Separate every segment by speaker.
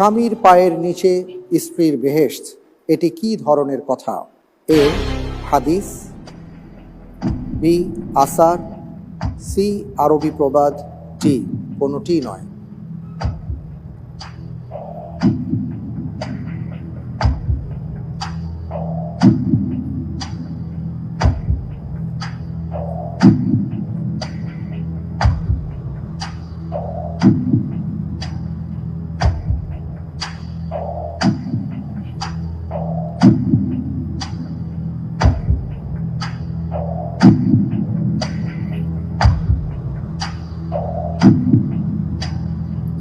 Speaker 1: স্বামীর পায়ের নিচে স্ত্রীর বেহেশত। এটি কি ধরনের কথা? এ, হাদিস। বি, আসার। সি, আরবি প্রবাদ। টি কোনোটি নয়।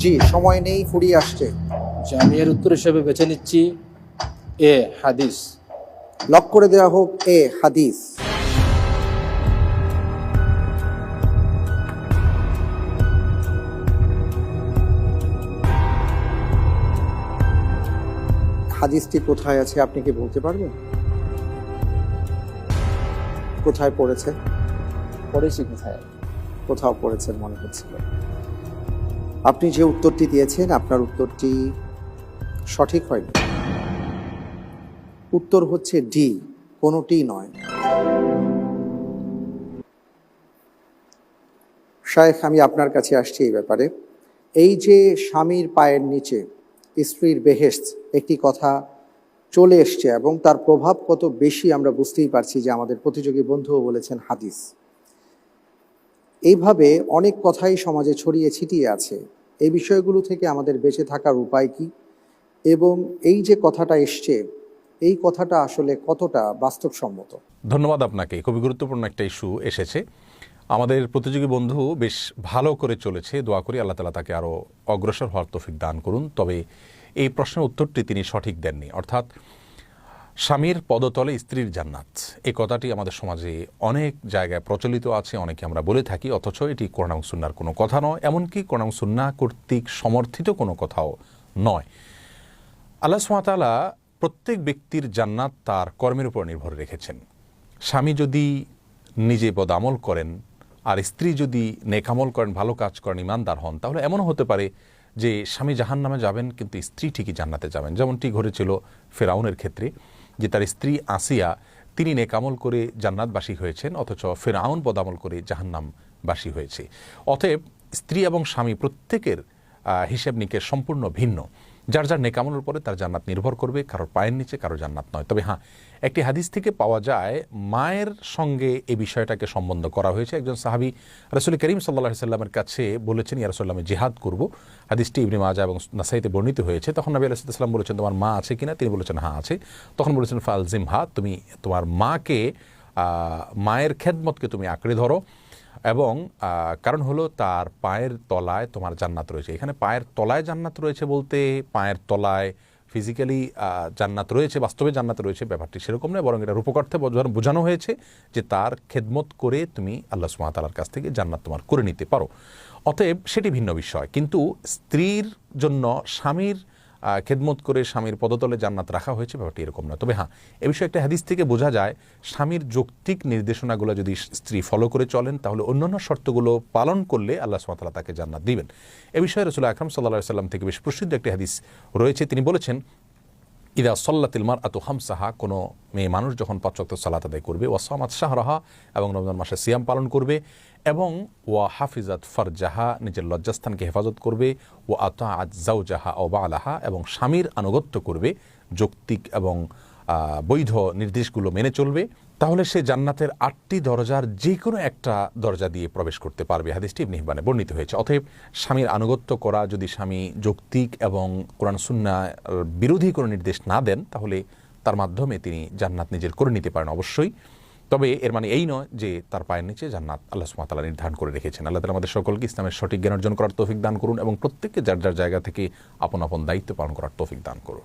Speaker 1: জি সময় নেই ফুরিয়ে আসছে।
Speaker 2: যে আমি এর উত্তর হিসেবে বেছে নিচ্ছি এ হাদিস।
Speaker 1: লক করে দেওয়া হোক এ হাদিস। হাদিসটি কোথায় আছে আপনি কি বলতে পারবেন? কোথায় পড়েছে?
Speaker 2: পড়েছি কোথায়?
Speaker 1: কোথাও পড়েছেন মনে হচ্ছিল। আপনি যে উত্তরটি দিয়েছেন, আপনার উত্তরটি সঠিক হয়নি। উত্তর হচ্ছে ডি কোনোটি নয়। শায়েখ, আমি আপনার কাছে আসছি এই ব্যাপারে। এই যে স্বামীর পায়ের নিচে স্ত্রীর বেহেস্ত একটি কথা চলে এসছে এবং তার প্রভাব কত বেশি আমরা বুঝতেই পারছি যে আমাদের প্রতিযোগী বন্ধুও বলেছেন হাদিস। এইভাবে অনেক কথাই সমাজে ছড়িয়ে ছিটিয়ে আছে। এই বিষয়গুলো থেকে আমাদের বেঁচে থাকার উপায় কি? এবং এই যে কথাটা এসছে, এই কথাটা আসলে কতটা বাস্তবসম্মত?
Speaker 3: ধন্যবাদ আপনাকে। খুবই গুরুত্বপূর্ণ একটা ইস্যু এসেছে। আমাদের প্রতিযোগী বন্ধু বেশ ভালো করে চলেছে। দোয়া করি আল্লাহ তালা তাকে আরও অগ্রসর হওয়ার তৌফিক দান করুন। তবে এই প্রশ্নের উত্তরটি তিনি সঠিক দেননি। অর্থাৎ স্বামীর পদতলে স্ত্রীর জান্নাত। এই কথাটি আমাদের সমাজে অনেক জায়গায় প্রচলিত আছে, অনেকে আমরা বলে থাকি, অথচ এটি করোনাং সুন্নার কোনো কথা নয়, এমনকি করোনাং সুন্না কর্তৃক সমর্থিত কোনো কথাও নয়। আল্লাহ সুমাতালা প্রত্যেক ব্যক্তির জান্নাত তার কর্মের উপর নির্ভর রেখেছেন। স্বামী যদি নিজে বদামল করেন, আর স্ত্রী যদি নেকামল করেন, ভালো কাজ করেন, ইমানদার হন, তাহলে এমনও হতে পারে যে স্বামী জাহান নামে যাবেন, কিন্তু স্ত্রী ঠিকই জান্নাতে যাবেন। যেমনটি ঘটেছিল ফেরাউনের ক্ষেত্রে। যে তার স্ত্রী আসিয়া তিনি নেকামল করে জান্নাতবাসী হয়েছেন, অথচ ফেরাউন বদামল করে জাহান্নামবাসী হয়েছে। অতএব স্ত্রী এবং স্বামী প্রত্যেকের হিসেব নিকেশ সম্পূর্ণ ভিন্ন। যার যার নেকামলের উপরে তার জান্নাত নির্ভর করবে, কারোর পায়ের নিচে কারোর জান্নাত নয়। তবে হ্যাঁ একটি হাদিস থেকে পাওয়া যায়, মায়ের সঙ্গে এই বিষয়টাকে সম্বন্ধ করা হয়েছে। একজন সাহাবি রসুল করিম সাল্লাহ সাল্লামের কাছে বলেছেন, ইয়া রসুল্লাহ আমি জেহাদ করব। হাদিসটি ইবনে মাজা এবং নাসাইতে বর্ণিত হয়েছে। তখন নবী আলাইসাল্লাম বলেছেন, তোমার মা আছে কিনা? তিনি বলেছেন হ্যাঁ আছে। তখন বলেছেন, ফালজিম হা তুমি তোমার মাকে মায়ের খেদমতকে তুমি আঁকড়ে ধরো। এবং কারণ হলো তার পায়ের তলায় তোমার জান্নাত রয়েছে। এখানে পায়ের তলায় জান্নাত রয়েছে বলতে পায়ের তলায় ফিজিক্যালি জান্নাত রয়েছে, বাস্তবে জান্নাত রয়েছে, ব্যাপারটি সেরকম নয়, বরং এটা রূপকার্থে বোঝানো- হয়েছে যে তার খেদমত করে তুমি আল্লাহ সুমাতালার কাছ থেকে জান্নাত তোমার করে নিতে পারো। অতএব সেটি ভিন্ন বিষয়। কিন্তু স্ত্রীর জন্য স্বামীর খেদমত করে স্বামীর পদতলে জান্নাত রাখা হয়েছে, ব্যাপারটি এরকম না তবে হ্যাঁ এ বিষয়ে একটা হাদিস থেকে বোঝা যায়, স্বামীর যৌক্তিক নির্দেশনাগুলো যদি স্ত্রী ফলো করে চলেন, তাহলে অন্যান্য শর্তগুলো পালন করলে আল্লাহ সুমাতালা তাকে জান্নাত দিবেন। এ বিষয়ে রসুল আকরম সাল্লাহ সাল্লাম থেকে বেশ প্রসিদ্ধ একটি হাদিস রয়েছে। তিনি বলেছেন ইদা সল্লাতিল মার আতু হামসাহা কোনো মেয়ে মানুষ যখন পাঁচক্ত সালাত আদায় করবে, ওয়া ওয়াসামাত শাহরাহা, এবং রমজান মাসে সিয়াম পালন করবে, এবং ওয়া হাফিজাত ফারজাহা, নিজের লজ্জাস্থানকে হেফাজত করবে ও আতা আজ জাউজাহা ও বা আলাহা এবং স্বামীর আনুগত্য করবে, যৌক্তিক এবং বৈধ নির্দেশগুলো মেনে চলবে তাহলে সে জান্নাতের আটটি দরজার যে কোনো একটা দরজা দিয়ে প্রবেশ করতে পারবে। হাদিসটি ইবনে হিব্বানে বর্ণিত হয়েছে। অতএব স্বামীর আনুগত্য করা, যদি স্বামী যৌক্তিক এবং কোরআন সুন্না বিরোধী কোনো নির্দেশ না দেন, তাহলে তার মাধ্যমে তিনি জান্নাত নিজের করে নিতে পারেন অবশ্যই। তবে এর মানে এই নয় যে তার পায়ের নিচে জান্নাত আল্লাহ সুমাতালা নির্ধারণ করে রেখেছেন। আল্লাহ তালা আমাদের সকলকে ইসলামের সঠিক জ্ঞান অর্জন করার তৌফিক দান করুন এবং প্রত্যেককে যার যার জায়গা থেকে আপন আপন দায়িত্ব পালন করার তৌফিক দান করুন।